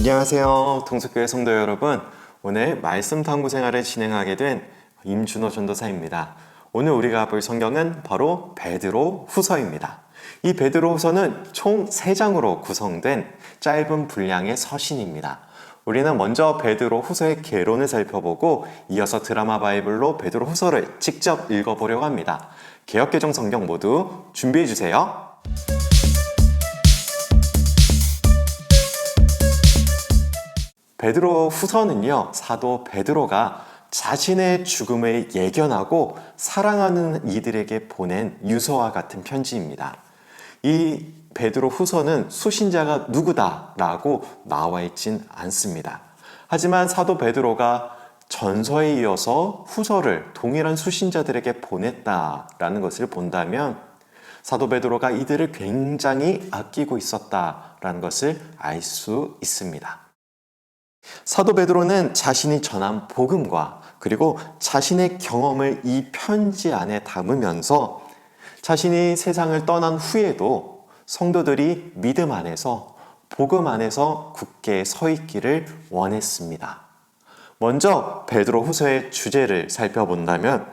안녕하세요. 동석교회 성도 여러분. 오늘 말씀 탐구 생활을 진행하게 된 임준호 전도사입니다. 오늘 우리가 볼 성경은 바로 베드로 후서입니다. 이 베드로 후서는 총 3장으로 구성된 짧은 분량의 서신입니다. 우리는 먼저 베드로 후서의 개론을 살펴보고 이어서 드라마 바이블로 베드로 후서를 직접 읽어보려고 합니다. 개혁개정 성경 모두 준비해 주세요. 베드로 후서는요, 사도 베드로가 자신의 죽음을 예견하고 사랑하는 이들에게 보낸 유서와 같은 편지입니다. 이 베드로 후서는 수신자가 누구다라고 나와 있진 않습니다. 하지만 사도 베드로가 전서에 이어서 후서를 동일한 수신자들에게 보냈다라는 것을 본다면 사도 베드로가 이들을 굉장히 아끼고 있었다라는 것을 알 수 있습니다. 사도 베드로는 자신이 전한 복음과 그리고 자신의 경험을 이 편지 안에 담으면서 자신이 세상을 떠난 후에도 성도들이 믿음 안에서 복음 안에서 굳게 서 있기를 원했습니다. 먼저 베드로 후서의 주제를 살펴본다면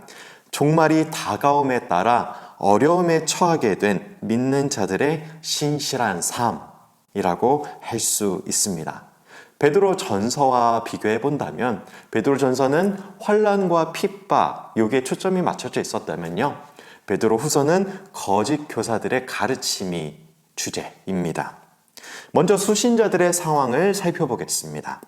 종말이 다가옴에 따라 어려움에 처하게 된 믿는 자들의 신실한 삶이라고 할 수 있습니다. 베드로 전서와 비교해 본다면 베드로 전서는 환란과 핍박 요게 초점이 맞춰져 있었다면요. 베드로 후서는 거짓 교사들의 가르침이 주제입니다. 먼저 수신자들의 상황을 살펴보겠습니다.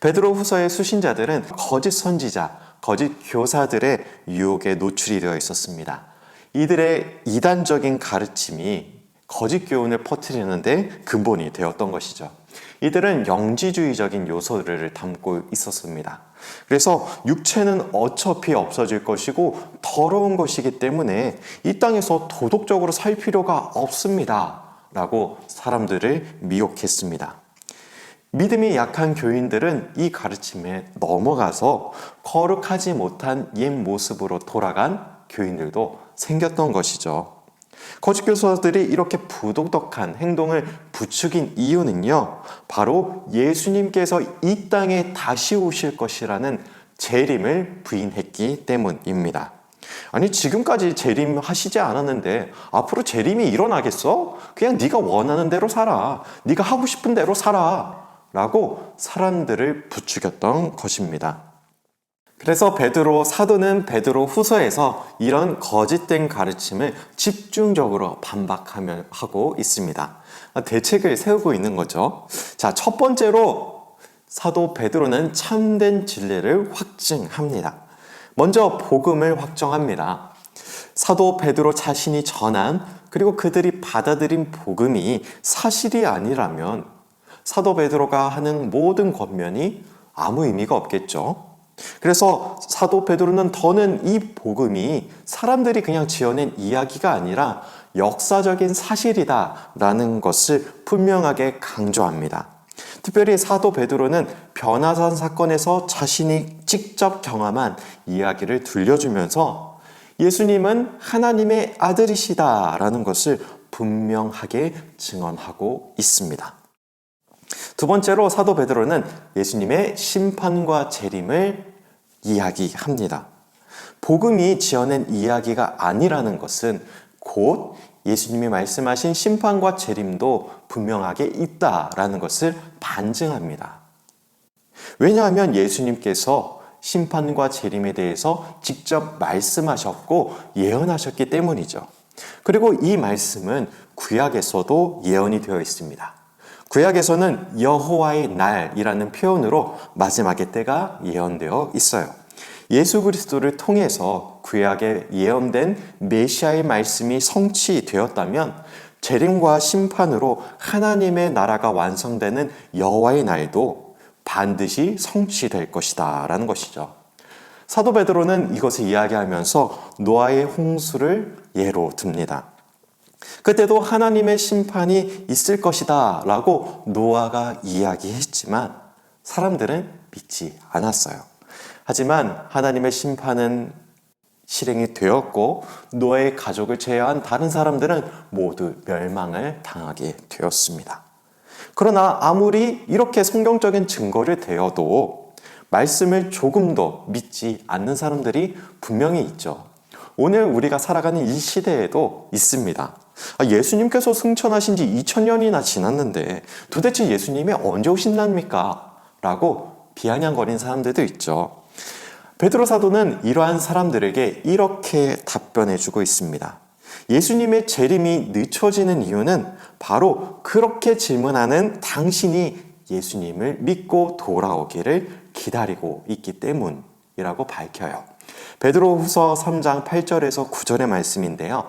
베드로 후서의 수신자들은 거짓 선지자, 거짓 교사들의 유혹에 노출이 되어 있었습니다. 이들의 이단적인 가르침이 거짓 교훈을 퍼뜨리는데 근본이 되었던 것이죠. 이들은 영지주의적인 요소들을 담고 있었습니다. 그래서 육체는 어차피 없어질 것이고 더러운 것이기 때문에 이 땅에서 도덕적으로 살 필요가 없습니다. 라고 사람들을 미혹했습니다. 믿음이 약한 교인들은 이 가르침에 넘어가서 거룩하지 못한 옛 모습으로 돌아간 교인들도 생겼던 것이죠. 거짓 교사들이 이렇게 부도덕한 행동을 부추긴 이유는요, 바로 예수님께서 이 땅에 다시 오실 것이라는 재림을 부인했기 때문입니다. 아니 지금까지 재림 하시지 않았는데 앞으로 재림이 일어나겠어? 그냥 네가 원하는 대로 살아. 네가 하고 싶은 대로 살아. 라고 사람들을 부추겼던 것입니다. 그래서 베드로 사도는 베드로 후서에서 이런 거짓된 가르침을 집중적으로 반박하며 하고 있습니다. 대책을 세우고 있는 거죠. 자, 첫 번째로 사도 베드로는 참된 진리를 확증합니다. 먼저 복음을 확정합니다. 사도 베드로 자신이 전한 그리고 그들이 받아들인 복음이 사실이 아니라면 사도 베드로가 하는 모든 권면이 아무 의미가 없겠죠. 그래서 사도 베드로는 더는 이 복음이 사람들이 그냥 지어낸 이야기가 아니라 역사적인 사실이다라는 것을 분명하게 강조합니다. 특별히 사도 베드로는 변화산 사건에서 자신이 직접 경험한 이야기를 들려주면서 예수님은 하나님의 아들이시다라는 것을 분명하게 증언하고 있습니다. 두 번째로 사도 베드로는 예수님의 심판과 재림을 이야기합니다. 복음이 지어낸 이야기가 아니라는 것은 곧 예수님이 말씀하신 심판과 재림도 분명하게 있다라는 것을 반증합니다. 왜냐하면 예수님께서 심판과 재림에 대해서 직접 말씀하셨고 예언하셨기 때문이죠. 그리고 이 말씀은 구약에서도 예언이 되어 있습니다. 구약에서는 여호와의 날이라는 표현으로 마지막의 때가 예언되어 있어요. 예수 그리스도를 통해서 구약에 예언된 메시아의 말씀이 성취되었다면 재림과 심판으로 하나님의 나라가 완성되는 여호와의 날도 반드시 성취될 것이다라는 것이죠. 사도 베드로는 이것을 이야기하면서 노아의 홍수를 예로 듭니다. 그때도 하나님의 심판이 있을 것이다 라고 노아가 이야기했지만 사람들은 믿지 않았어요. 하지만 하나님의 심판은 실행이 되었고 노아의 가족을 제외한 다른 사람들은 모두 멸망을 당하게 되었습니다. 그러나 아무리 이렇게 성경적인 증거를 대어도 말씀을 조금 더 믿지 않는 사람들이 분명히 있죠. 오늘 우리가 살아가는 이 시대에도 있습니다. 아, 예수님께서 승천하신 지 2000년이나 지났는데 도대체 예수님이 언제 오신답니까? 라고 비아냥거리는 사람들도 있죠. 베드로 사도는 이러한 사람들에게 이렇게 답변해 주고 있습니다. 예수님의 재림이 늦춰지는 이유는 바로 그렇게 질문하는 당신이 예수님을 믿고 돌아오기를 기다리고 있기 때문이라고 밝혀요. 베드로 후서 3장 8절에서 9절의 말씀인데요.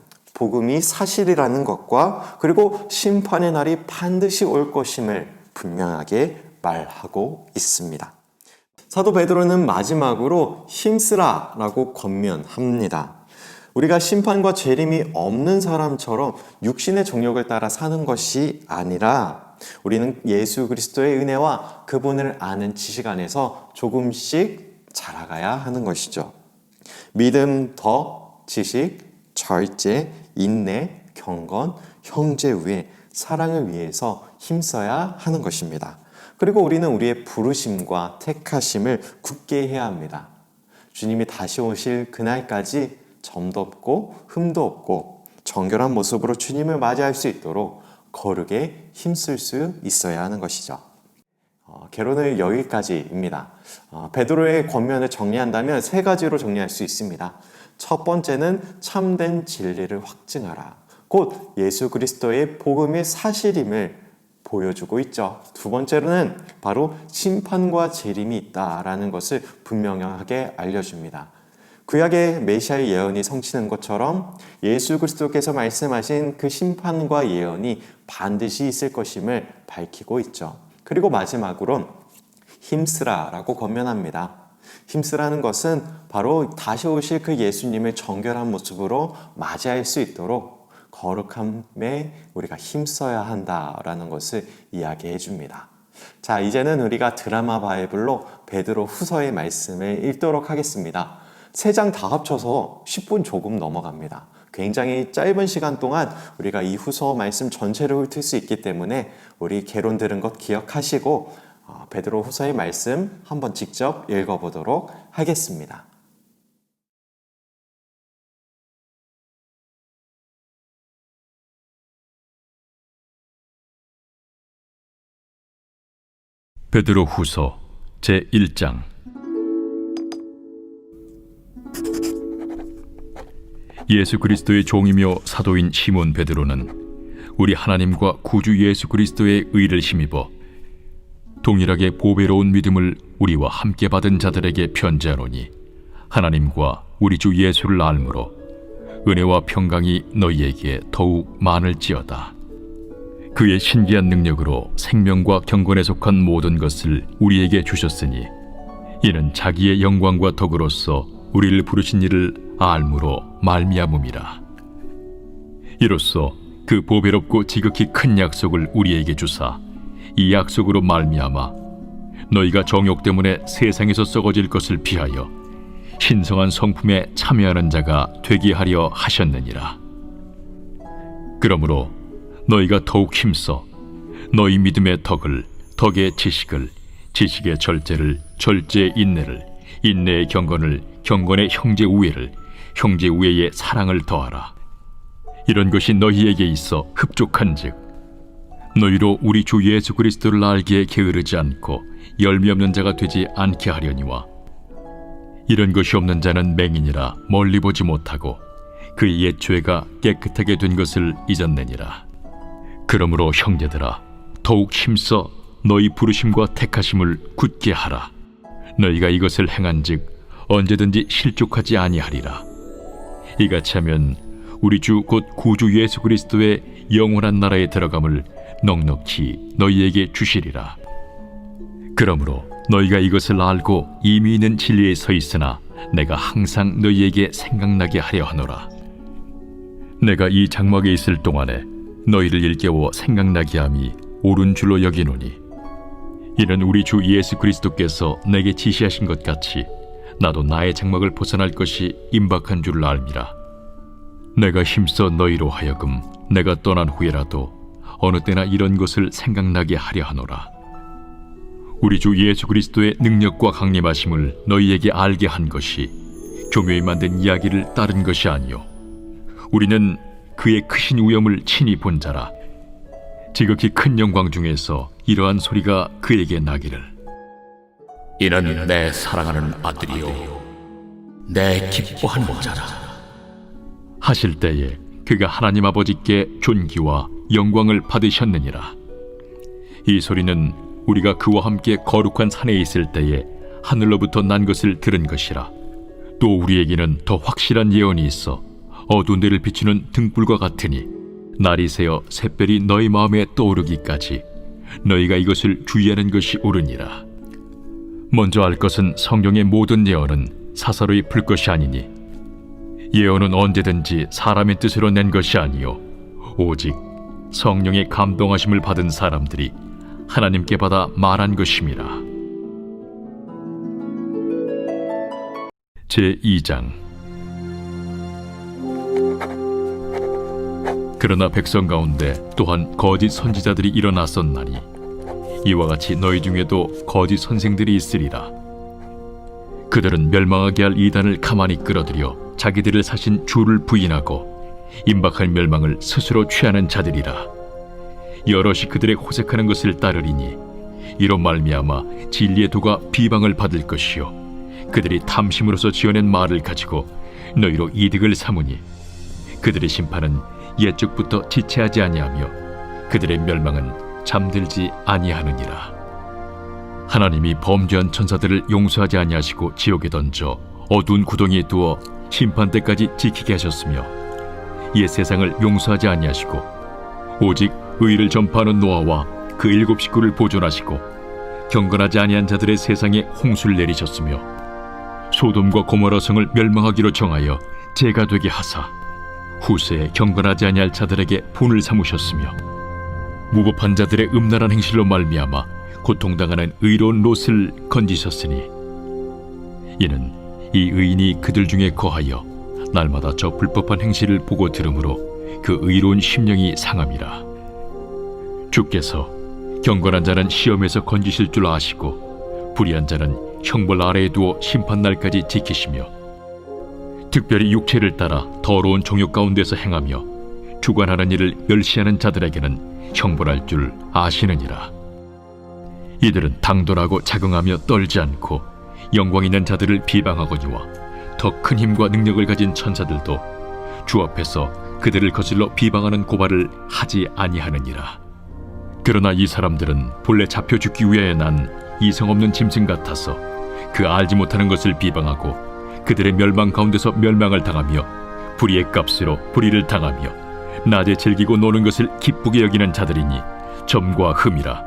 복음이 사실이라는 것과 그리고 심판의 날이 반드시 올 것임을 분명하게 말하고 있습니다. 사도 베드로는 마지막으로 힘쓰라라고 권면합니다. 우리가 심판과 재림이 없는 사람처럼 육신의 정욕을 따라 사는 것이 아니라 우리는 예수 그리스도의 은혜와 그분을 아는 지식 안에서 조금씩 자라가야 하는 것이죠. 믿음, 더, 지식, 절제, 인내, 경건, 형제 위에 사랑을 위해서 힘써야 하는 것입니다. 그리고 우리는 우리의 부르심과 택하심을 굳게 해야 합니다. 주님이 다시 오실 그날까지 점도 없고 흠도 없고 정결한 모습으로 주님을 맞이할 수 있도록 거룩에 힘쓸 수 있어야 하는 것이죠. 어, 개론은 여기까지입니다. 어, 베드로의 권면을 정리한다면 세 가지로 정리할 수 있습니다. 첫 번째는 참된 진리를 확증하라. 곧 예수 그리스도의 복음의 사실임을 보여주고 있죠. 두 번째로는 바로 심판과 재림이 있다라는 것을 분명하게 알려줍니다. 구약의 메시아의 예언이 성취는 것처럼 예수 그리스도께서 말씀하신 그 심판과 예언이 반드시 있을 것임을 밝히고 있죠. 그리고 마지막으론 힘쓰라라고 권면합니다. 힘쓰라는 것은 바로 다시 오실 그 예수님을 정결한 모습으로 맞이할 수 있도록 거룩함에 우리가 힘써야 한다라는 것을 이야기해 줍니다. 자, 이제는 우리가 드라마 바이블로 베드로 후서의 말씀을 읽도록 하겠습니다. 세 장 다 합쳐서 10분 조금 넘어갑니다. 굉장히 짧은 시간 동안 우리가 이 후서 말씀 전체를 훑을 수 있기 때문에 우리 개론 들은 것 기억하시고 어, 베드로 후서의 말씀 한번 직접 읽어보도록 하겠습니다. 베드로 후서 제 1장 예수 그리스도의 종이며 사도인 시몬 베드로는 우리 하나님과 구주 예수 그리스도의 의를 힘입어 동일하게 보배로운 믿음을 우리와 함께 받은 자들에게 편지하노니 하나님과 우리 주 예수를 알므로 은혜와 평강이 너희에게 더욱 많을지어다. 그의 신기한 능력으로 생명과 경건에 속한 모든 것을 우리에게 주셨으니 이는 자기의 영광과 덕으로서 우리를 부르신 이를 알므로 말미암음이라 이로써 그 보배롭고 지극히 큰 약속을 우리에게 주사 이 약속으로 말미암아 너희가 정욕 때문에 세상에서 썩어질 것을 피하여 신성한 성품에 참여하는 자가 되게 하려 하셨느니라. 그러므로 너희가 더욱 힘써 너희 믿음의 덕을 덕의 지식을 지식의 절제를 절제의 인내를 인내의 경건을 경건의 형제 우애를 형제 우애의 사랑을 더하라. 이런 것이 너희에게 있어 흡족한즉 너희로 우리 주 예수 그리스도를 알기에 게으르지 않고 열미 없는 자가 되지 않게 하려니와 이런 것이 없는 자는 맹인이라 멀리 보지 못하고 그의 옛 죄가 깨끗하게 된 것을 잊었느니라. 그러므로 형제들아 더욱 힘써 너희 부르심과 택하심을 굳게 하라. 너희가 이것을 행한즉 언제든지 실족하지 아니하리라. 이같이 하면 우리 주 곧 구주 예수 그리스도의 영원한 나라에 들어감을 넉넉히 너희에게 주시리라 그러므로 너희가 이것을 알고 이미 있는 진리에 서 있으나 내가 항상 너희에게 생각나게 하려 하노라. 내가 이 장막에 있을 동안에 너희를 일깨워 생각나게 함이 옳은 줄로 여기노니 이는 우리 주 예수 그리스도께서 내게 지시하신 것 같이 나도 나의 장막을 벗어날 것이 임박한 줄을 알미라. 내가 힘써 너희로 하여금 내가 떠난 후에라도 어느 때나 이런 것을 생각나게 하려 하노라. 우리 주 예수 그리스도의 능력과 강림하심을 너희에게 알게 한 것이 교묘히 만든 이야기를 따른 것이 아니요. 우리는 그의 크신 위엄을 친히 본 자라. 지극히 큰 영광 중에서 이러한 소리가 그에게 나기를. 이는 내 사랑하는 아들이요. 내 기뻐하는 자라. 하실 때에 그가 하나님 아버지께 존귀와 영광을 받으셨느니라. 이 소리는 우리가 그와 함께 거룩한 산에 있을 때에 하늘로부터 난 것을 들은 것이라. 또 우리에게는 더 확실한 예언이 있어 어두운 데를 비추는 등불과 같으니 날이 새어 샛별이 너희 마음에 떠오르기까지 너희가 이것을 주의하는 것이 옳으니라. 먼저 알 것은 성경의 모든 예언은 사사로이 풀 것이 아니니 예언은 언제든지 사람의 뜻으로 낸 것이 아니요 오직 성령의 감동하심을 받은 사람들이 하나님께 받아 말한 것임이라. 제 2장 그러나 백성 가운데 또한 거짓 선지자들이 일어났었나니 이와 같이 너희 중에도 거짓 선생들이 있으리라. 그들은 멸망하게 할 이단을 가만히 끌어들여 자기들을 사신 주를 부인하고 임박할 멸망을 스스로 취하는 자들이라. 여럿이 그들의 호색하는 것을 따르리니 이로 말미암아 진리의 도가 비방을 받을 것이요 그들이 탐심으로서 지어낸 말을 가지고 너희로 이득을 삼으니 그들의 심판은 옛적부터 지체하지 아니하며 그들의 멸망은 잠들지 아니하느니라 하나님이 범죄한 천사들을 용서하지 아니하시고 지옥에 던져 어두운 구덩이에 두어 심판 때까지 지키게 하셨으며 옛 세상을 용서하지 아니하시고 오직 의를 전파하는 노아와 그 일곱 식구를 보존하시고 경건하지 아니한 자들의 세상에 홍수를 내리셨으며 소돔과 고모라 성을 멸망하기로 정하여 죄가 되게 하사 후세에 경건하지 아니할 자들에게 분을 삼으셨으며 무법한 자들의 음란한 행실로 말미암아 고통당하는 의로운 롯을 건지셨으니 이는 이 의인이 그들 중에 거하여 날마다 저 불법한 행실을 보고 들으므로 그 의로운 심령이 상함이라 주께서 경건한 자는 시험에서 건지실 줄 아시고 불의한 자는 형벌 아래에 두어 심판 날까지 지키시며 특별히 육체를 따라 더러운 종욕 가운데서 행하며 주관하는 일을 멸시하는 자들에게는 형벌할 줄 아시느니라. 이들은 당돌하고 자긍하며 떨지 않고 영광 있는 자들을 비방하거니와 더 큰 힘과 능력을 가진 천사들도 주 앞에서 그들을 거슬러 비방하는 고발을 하지 아니하느니라. 그러나 이 사람들은 본래 잡혀 죽기 위하여 난 이성 없는 짐승 같아서 그 알지 못하는 것을 비방하고 그들의 멸망 가운데서 멸망을 당하며 불의의 값으로 불의를 당하며 낮에 즐기고 노는 것을 기쁘게 여기는 자들이니 점과 흠이라.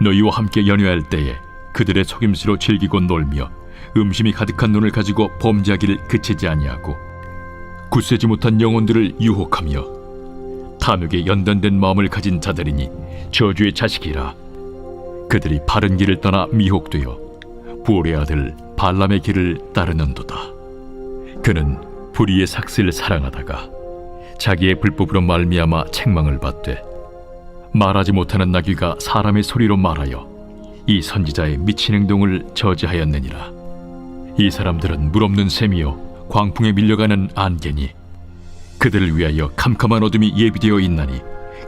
너희와 함께 연회할 때에 그들의 속임수로 즐기고 놀며 음심이 가득한 눈을 가지고 범죄하기를 그치지 아니하고 굳세지 못한 영혼들을 유혹하며 탐욕에 연단된 마음을 가진 자들이니 저주의 자식이라 그들이 바른 길을 떠나 미혹되어 부올의 아들 발람의 길을 따르는도다 그는 불의의 삭슬을 사랑하다가 자기의 불법으로 말미암아 책망을 받되 말하지 못하는 나귀가 사람의 소리로 말하여 이 선지자의 미친 행동을 저지하였느니라. 이 사람들은 물 없는 샘이요 광풍에 밀려가는 안개니 그들을 위하여 캄캄한 어둠이 예비되어 있나니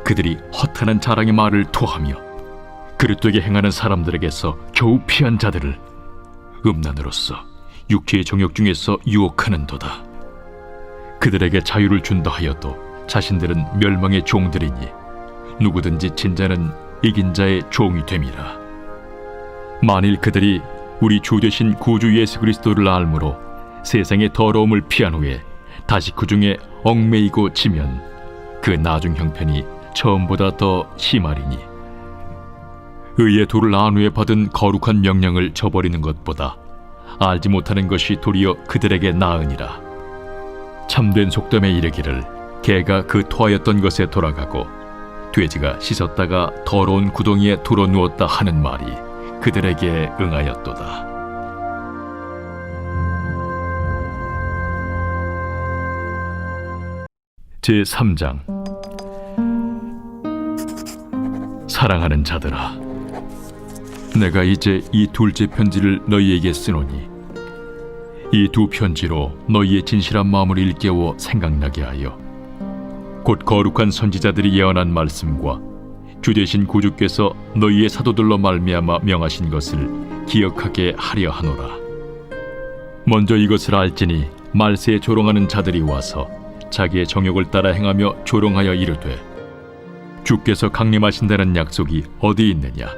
그들이 허탄한 자랑의 말을 토하며 그릇되게 행하는 사람들에게서 겨우 피한 자들을 음란으로서 육체의 정욕 중에서 유혹하는도다. 그들에게 자유를 준다 하여도 자신들은 멸망의 종들이니 누구든지 진자는 이긴 자의 종이 됨이라. 만일 그들이 우리 주 되신 구주 예수 그리스도를 알므로 세상의 더러움을 피한 후에 다시 그 중에 얽매이고 지면 그 나중 형편이 처음보다 더 심하리니 의의 도를 나누에 받은 거룩한 명령을 저버리는 것보다 알지 못하는 것이 도리어 그들에게 나으니라. 참된 속담에 이르기를 개가 그 토하였던 것에 돌아가고 돼지가 씻었다가 더러운 구덩이에 돌아 누웠다 하는 말이 그들에게 응하였도다. 제 3장 사랑하는 자들아 내가 이제 이 둘째 편지를 너희에게 쓰노니 이 두 편지로 너희의 진실한 마음을 일깨워 생각나게 하여 곧 거룩한 선지자들이 예언한 말씀과 주 되신 구주께서 너희의 사도들로 말미암아 명하신 것을 기억하게 하려 하노라. 먼저 이것을 알지니 말세에 조롱하는 자들이 와서 자기의 정욕을 따라 행하며 조롱하여 이르되 주께서 강림하신다는 약속이 어디 있느냐?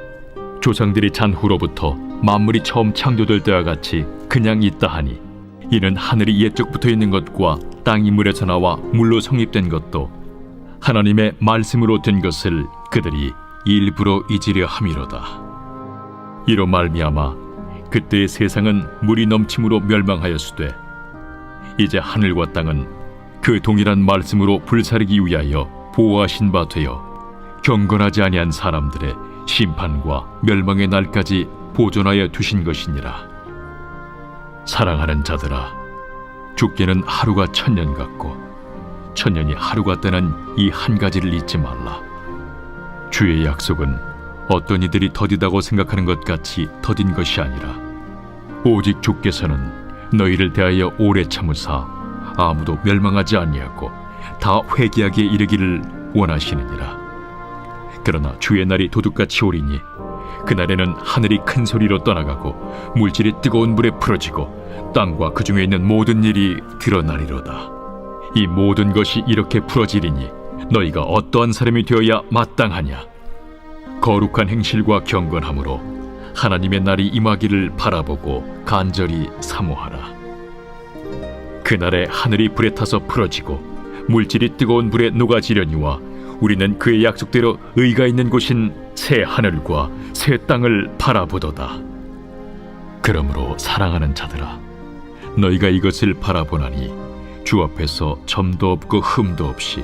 조상들이 잔 후로부터 만물이 처음 창조될 때와 같이 그냥 있다 하니 이는 하늘이 옛적 붙어 있는 것과 땅이 물에서 나와 물로 성립된 것도 하나님의 말씀으로 된 것을 그들이 일부러 잊으려 함이로다 이로 말미암아 그때의 세상은 물이 넘침으로 멸망하였으되 이제 하늘과 땅은 그 동일한 말씀으로 불사르기 위하여 보호하신 바 되어 경건하지 아니한 사람들의 심판과 멸망의 날까지 보존하여 두신 것이니라. 사랑하는 자들아, 죽게는 하루가 천년 같고 천년이 하루 같다는 이 한 가지를 잊지 말라. 주의 약속은 어떤 이들이 더디다고 생각하는 것 같이 더딘 것이 아니라 오직 주께서는 너희를 대하여 오래 참으사 아무도 멸망하지 아니하고 다 회개하게 이르기를 원하시느니라. 그러나 주의 날이 도둑같이 오리니 그날에는 하늘이 큰 소리로 떠나가고 물질이 뜨거운 불에 풀어지고 땅과 그 중에 있는 모든 일이 드러나리로다. 이 모든 것이 이렇게 풀어지리니 너희가 어떠한 사람이 되어야 마땅하냐? 거룩한 행실과 경건함으로 하나님의 날이 임하기를 바라보고 간절히 사모하라. 그날에 하늘이 불에 타서 풀어지고 물질이 뜨거운 불에 녹아지려니와 우리는 그의 약속대로 의가 있는 곳인 새 하늘과 새 땅을 바라보도다. 그러므로 사랑하는 자들아, 너희가 이것을 바라보나니 주 앞에서 점도 없고 흠도 없이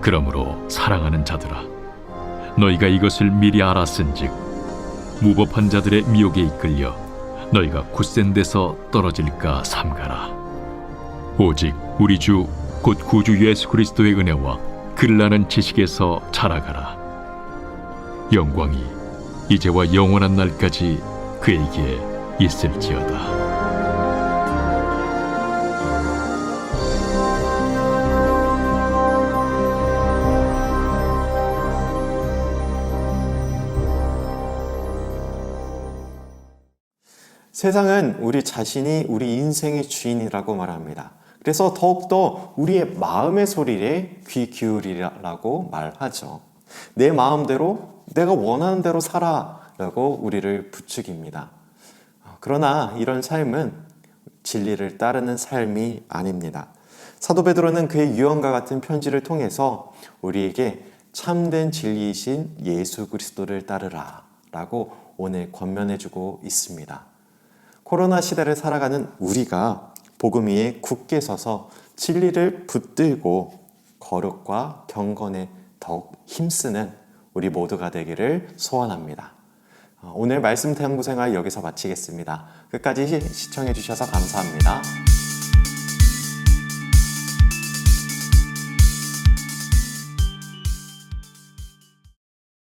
그러므로 사랑하는 자들아, 너희가 이것을 미리 알았은즉 무법한 자들의 미혹에 이끌려 너희가 굳센 데서 떨어질까 삼가라. 오직 우리 주 곧 구주 예수 그리스도의 은혜와 글나는 지식에서 자라가라. 영광이 이제와 영원한 날까지 그에게 있을지어다. 세상은 우리 자신이 우리 인생의 주인이라고 말합니다. 그래서 더욱더 우리의 마음의 소리에 귀 기울이라고 말하죠. 내 마음대로 내가 원하는 대로 살아라고 우리를 부추깁니다. 그러나 이런 삶은 진리를 따르는 삶이 아닙니다. 사도 베드로는 그의 유언과 같은 편지를 통해서 우리에게 참된 진리이신 예수 그리스도를 따르라라고 오늘 권면해주고 있습니다. 코로나 시대를 살아가는 우리가 복음 위에 굳게 서서 진리를 붙들고 거룩과 경건에 더욱 힘쓰는 우리 모두가 되기를 소원합니다. 오늘 말씀 탐구 생활 여기서 마치겠습니다. 끝까지 시청해 주셔서 감사합니다.